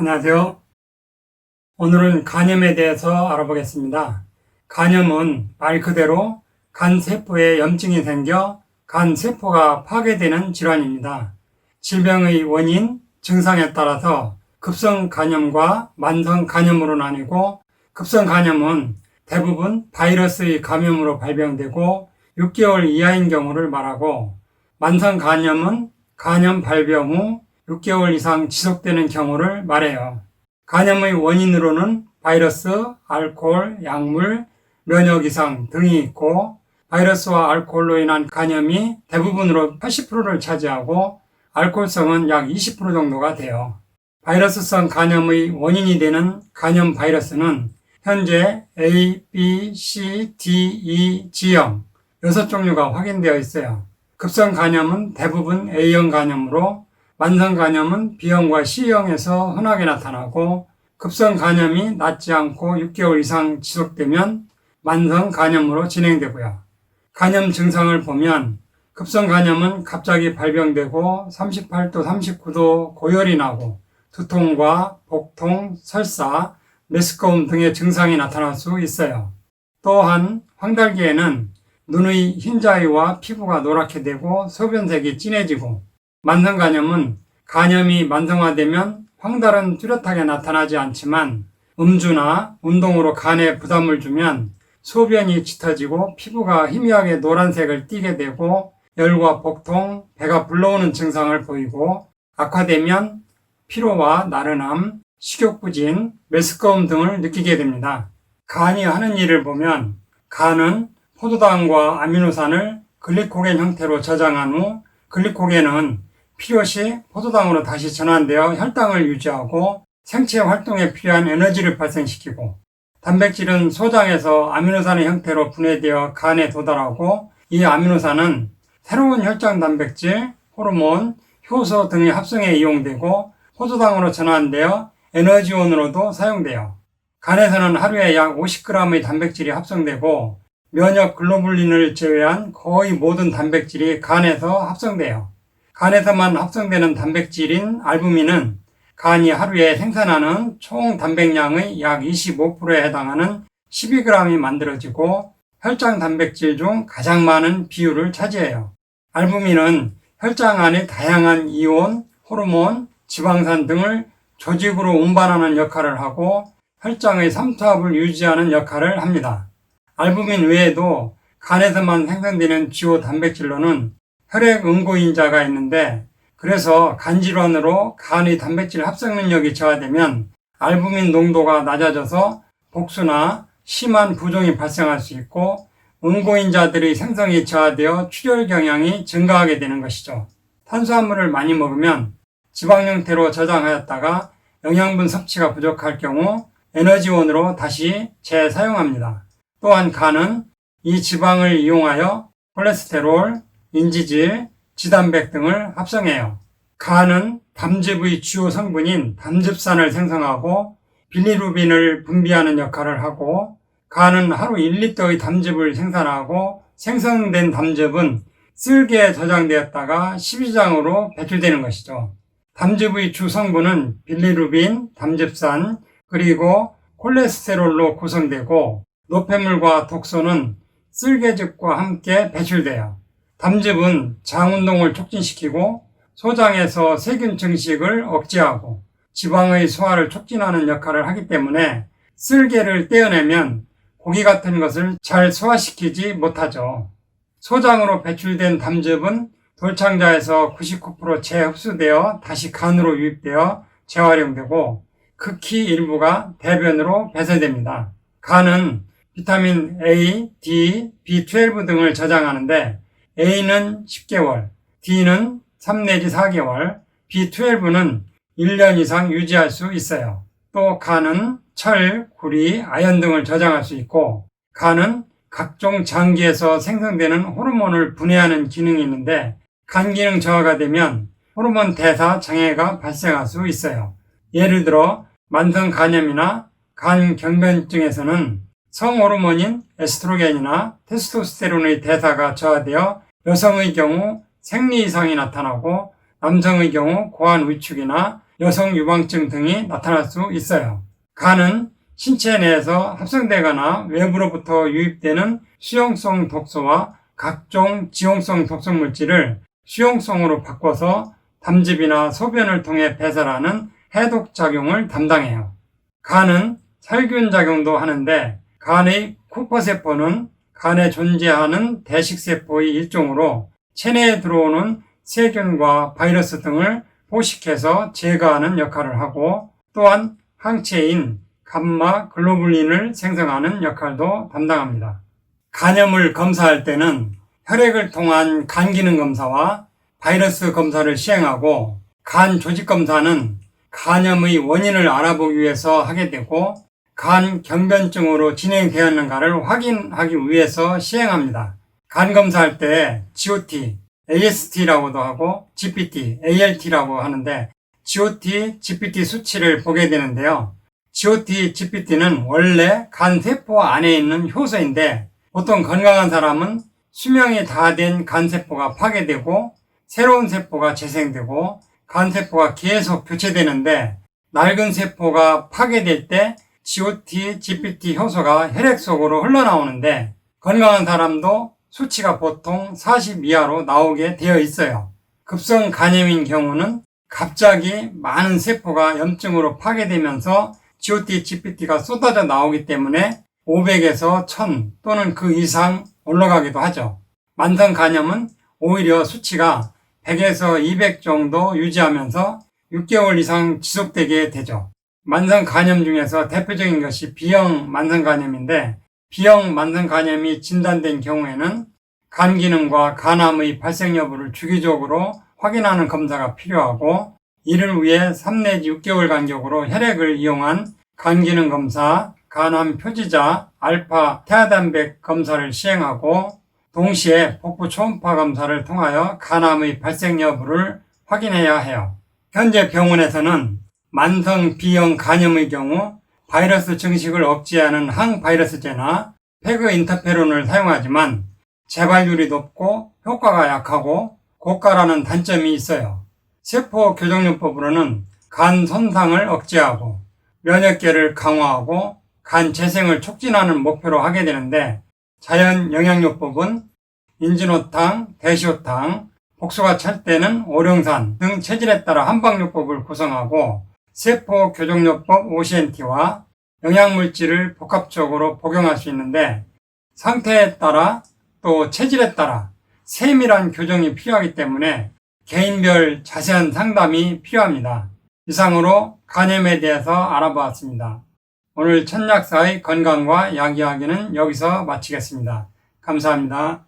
안녕하세요. 오늘은 간염에 대해서 알아보겠습니다. 간염은 말 그대로 간 세포에 염증이 생겨 간 세포가 파괴되는 질환입니다. 질병의 원인, 증상에 따라서 급성 간염과 만성 간염으로 나뉘고 급성 간염은 대부분 바이러스의 감염으로 발병되고 6개월 이하인 경우를 말하고 만성 간염은 간염 발병 후 6개월 이상 지속되는 경우를 말해요. 간염의 원인으로는 바이러스, 알코올, 약물, 면역 이상 등이 있고 바이러스와 알코올로 인한 간염이 대부분으로 80%를 차지하고 알코올성은 약 20% 정도가 돼요. 바이러스성 간염의 원인이 되는 간염 바이러스는 현재 A, B, C, D, E, G형 6종류가 확인되어 있어요. 급성 간염은 대부분 A형 간염으로 만성 간염은 B형과 C형에서 흔하게 나타나고 급성 간염이 낫지 않고 6개월 이상 지속되면 만성 간염으로 진행되고요. 간염 증상을 보면 급성 간염은 갑자기 발병되고 38도, 39도 고열이 나고 두통과 복통, 설사, 메스꺼움 등의 증상이 나타날 수 있어요. 또한 황달기에는 눈의 흰자위와 피부가 노랗게 되고 소변색이 진해지고 만성 간염은 간염이 만성화되면 황달은 뚜렷하게 나타나지 않지만 음주나 운동으로 간에 부담을 주면 소변이 짙어지고 피부가 희미하게 노란색을 띠게 되고 열과 복통, 배가 불러오는 증상을 보이고 악화되면 피로와 나른함, 식욕부진, 메스꺼움 등을 느끼게 됩니다. 간이 하는 일을 보면 간은 포도당과 아미노산을 글리코겐 형태로 저장한 후 글리코겐은 필요시 포도당으로 다시 전환되어 혈당을 유지하고 생체 활동에 필요한 에너지를 발생시키고 단백질은 소장에서 아미노산의 형태로 분해되어 간에 도달하고 이 아미노산은 새로운 혈장 단백질, 호르몬, 효소 등의 합성에 이용되고 포도당으로 전환되어 에너지원으로도 사용돼요. 간에서는 하루에 약 50g의 단백질이 합성되고 면역 글로불린을 제외한 거의 모든 단백질이 간에서 합성돼요. 간에서만 합성되는 단백질인 알부민은 간이 하루에 생산하는 총 단백량의 약 25%에 해당하는 12g이 만들어지고 혈장 단백질 중 가장 많은 비율을 차지해요. 알부민은 혈장 안의 다양한 이온, 호르몬, 지방산 등을 조직으로 운반하는 역할을 하고 혈장의 삼투압을 유지하는 역할을 합니다. 알부민 외에도 간에서만 생성되는 주요 단백질로는 혈액 응고인자가 있는데 그래서 간질환으로 간의 단백질 합성 능력이 저하되면 알부민 농도가 낮아져서 복수나 심한 부종이 발생할 수 있고 응고인자들의 생성이 저하되어 출혈 경향이 증가하게 되는 것이죠. 탄수화물을 많이 먹으면 지방 형태로 저장하였다가 영양분 섭취가 부족할 경우 에너지원으로 다시 재사용합니다. 또한 간은 이 지방을 이용하여 콜레스테롤, 인지질, 지단백 등을 합성해요. 간은 담즙의 주요 성분인 담즙산을 생성하고 빌리루빈을 분비하는 역할을 하고 간은 하루 1리터의 담즙을 생산하고 생성된 담즙은 쓸개에 저장되었다가 십이장으로 배출되는 것이죠. 담즙의 주 성분은 빌리루빈, 담즙산, 그리고 콜레스테롤로 구성되고 노폐물과 독소는 쓸개즙과 함께 배출돼요. 담즙은 장운동을 촉진시키고 소장에서 세균 증식을 억제하고 지방의 소화를 촉진하는 역할을 하기 때문에 쓸개를 떼어내면 고기 같은 것을 잘 소화시키지 못하죠. 소장으로 배출된 담즙은 돌창자에서 99% 재흡수되어 다시 간으로 유입되어 재활용되고 극히 일부가 대변으로 배설됩니다. 간은 비타민 A, D, B12 등을 저장하는데 A는 10개월, D는 3 내지 4개월, B12는 1년 이상 유지할 수 있어요. 또 간은 철, 구리, 아연 등을 저장할 수 있고 간은 각종 장기에서 생성되는 호르몬을 분해하는 기능이 있는데 간 기능 저하가 되면 호르몬 대사 장애가 발생할 수 있어요. 예를 들어 만성 간염이나 간 경변증에서는 성호르몬인 에스트로겐이나 테스토스테론의 대사가 저하되어 여성의 경우 생리 이상이 나타나고 남성의 경우 고환 위축이나 여성 유방증 등이 나타날 수 있어요. 간은 신체 내에서 합성되거나 외부로부터 유입되는 수용성 독소와 각종 지용성 독성 물질을 수용성으로 바꿔서 담즙이나 소변을 통해 배설하는 해독 작용을 담당해요. 간은 살균 작용도 하는데 간의 쿠퍼세포는 간에 존재하는 대식세포의 일종으로 체내에 들어오는 세균과 바이러스 등을 포식해서 제거하는 역할을 하고 또한 항체인 감마 글로불린을 생성하는 역할도 담당합니다. 간염을 검사할 때는 혈액을 통한 간 기능 검사와 바이러스 검사를 시행하고 간 조직 검사는 간염의 원인을 알아보기 위해서 하게 되고 간 경변증으로 진행되었는가를 확인하기 위해서 시행합니다. 간 검사할 때 GOT, AST라고도 하고 GPT, ALT라고 하는데 GOT, GPT 수치를 보게 되는데요. GOT, GPT는 원래 간 세포 안에 있는 효소인데 보통 건강한 사람은 수명이 다 된 간세포가 파괴되고 새로운 세포가 재생되고 간세포가 계속 교체되는데 낡은 세포가 파괴될 때 GOT, GPT 효소가 혈액 속으로 흘러나오는데 건강한 사람도 수치가 보통 40 이하로 나오게 되어 있어요. 급성 간염인 경우는 갑자기 많은 세포가 염증으로 파괴되면서 GOT, GPT가 쏟아져 나오기 때문에 500에서 1000 또는 그 이상 올라가기도 하죠. 만성 간염은 오히려 수치가 100에서 200 정도 유지하면서 6개월 이상 지속되게 되죠. 만성 간염 중에서 대표적인 것이 B형 만성 간염인데 B형 만성 간염이 진단된 경우에는 간 기능과 간암의 발생 여부를 주기적으로 확인하는 검사가 필요하고 이를 위해 3 내지 6개월 간격으로 혈액을 이용한 간 기능 검사, 간암 표지자, 알파 태아단백 검사를 시행하고 동시에 복부 초음파 검사를 통하여 간암의 발생 여부를 확인해야 해요. 현재 병원에서는 만성 B형 간염의 경우 바이러스 증식을 억제하는 항바이러스제나 페그 인터페론을 사용하지만 재발률이 높고 효과가 약하고 고가라는 단점이 있어요. 세포 교정요법으로는 간 손상을 억제하고 면역계를 강화하고 간 재생을 촉진하는 목표로 하게 되는데 자연 영양요법은 인진호탕, 대시호탕, 복수가 찰 때는 오룡산 등 체질에 따라 한방요법을 구성하고 세포 교정요법 OCNT와 영양물질을 복합적으로 복용할 수 있는데 상태에 따라 또 체질에 따라 세밀한 교정이 필요하기 때문에 개인별 자세한 상담이 필요합니다. 이상으로 간염에 대해서 알아보았습니다. 오늘 천약사의 건강과 약 이야기는 여기서 마치겠습니다. 감사합니다.